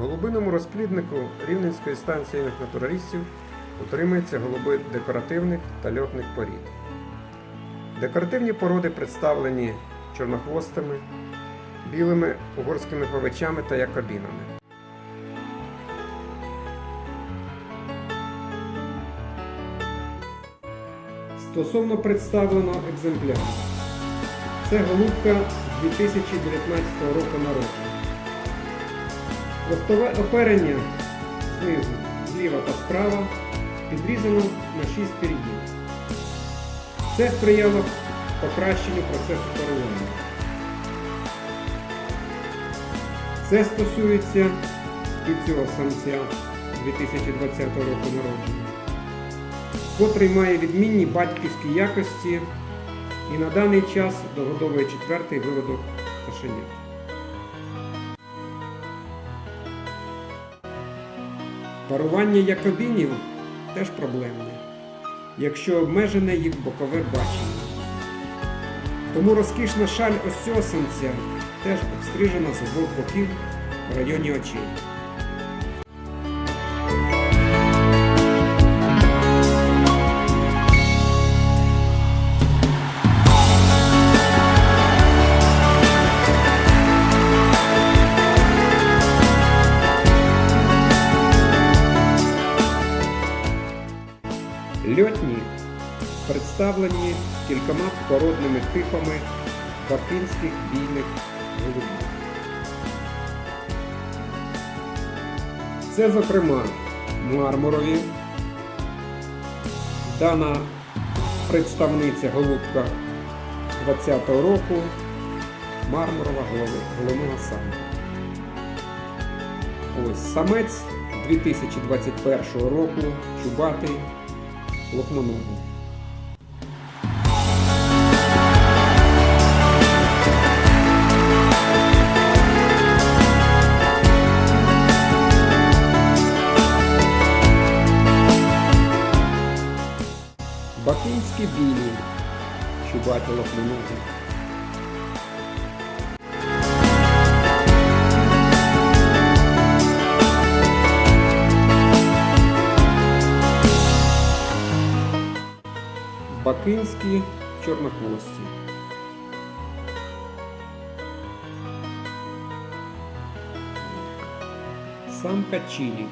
голубиному розпліднику Рівненської станції натуралістів утримуються голуби декоративних та льотних порід. Декоративні породи представлені чорнохвостими, білими угорськими повичами та якобінами. Стосовно представленого екземпляра. Це голубка 2019 року народження. Ростове оперення знизу, зліва та справа підрізано на 6 пір'їн. Це сприяло покращенню процесу парування. Це стосується і цього самця 2020 року народження, котрий має відмінні батьківські якості і на даний час догодовує четвертий виводок пташенят. Парування якобінів теж проблемне, якщо обмежене їх бокове бачення. Тому розкішна шаль ось теж обстрижена з обох боків в районі очей. Льотні представлені кількома породними типами бакинських бійних голубів. Це, зокрема, мармурові. Дана представниця голубка 20-го року мармурова головного самка. Ось самець 2021 року чубатий лохмоногий. Бакинські білі, чубаті лохмоногі. Батинські чорнохвості. Самка Чилі.